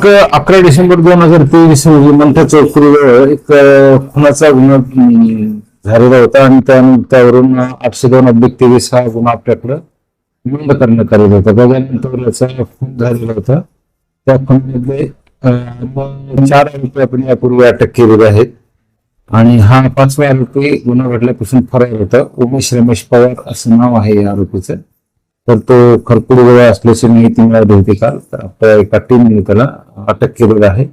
एक अकरा डिसेंबर दोन हजार तेवीस रोजी मंठा चौकरीवर एक खुनाचा गुन्हा झालेला होता आणि त्यावरून आठशे दोन अब्लिक तेवीस हा गुन्हा आपल्याकडं नोंद करण्यात आलेला होता. त्याच्यानंतर याचा खून झालेला होता. त्या खुनामध्ये चार आरोपी आपण यापूर्वी अटक केलेले आहेत. आणि हा पाचवा आरोपी गुन्हा घडल्यापासून फरार होता. उमेश रमेश पवार असं नाव आहे या आरोपीचं. तर तो खरकुड गोळा असल्याची माहिती मिळाली होती काल तर आपल्या एका टीमने त्याला अटक केलेलं आहे.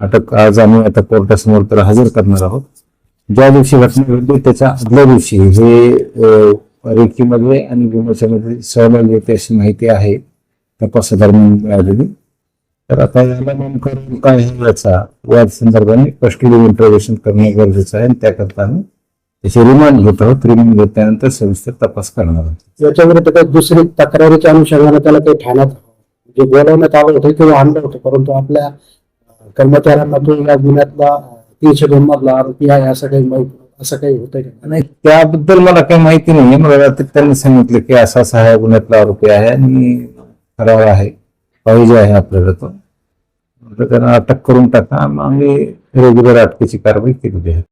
अटक आज आम्ही आता कोर्टासमोर त्याला हजर करणार आहोत. ज्या दिवशी घटना घडली त्याच्या आदल्या दिवशी हे रेखीमध्ये रेकीमध्ये आणि गुन्ह्याच्यामध्ये सहभागी होते अशी माहिती आहे. तपासादरम्यान मिळालेली. तर आता याला नेमकं काय याचा या संदर्भाने कस्टडी इंटरोगेशन करणे गरजेचं आहे आणि त्याकरता आम्ही त्याची रिमांड घेत आहोत. रिमांड घेतल्यानंतर सविस्तर तपास करणार आहोत. याच्या विरुद्ध काही दुसरी तक्रारीच्या अनुषंगाने त्याला काही ठाण्यात जे बोलवण्यात आलं होतं किंवा आणलं होतं. परंतु आपल्या कर्मचाऱ्यांना तो या गुन्ह्यातला तीनशे दोन मधला आरोपी आहे असं काही माहिती असं काही होतं का? नाही त्याबद्दल मला काही माहिती नाही मला रात्री त्यांनी सांगितलं की असा असा हा गुन्ह्यातला आरोपी आहे आणि फरार आहे. पाहिजे आहे आपल्याला तो. त्यांना अटक करून टाका. मग आम्ही रेग्युलर अटकेची कारवाई केलेली आहे.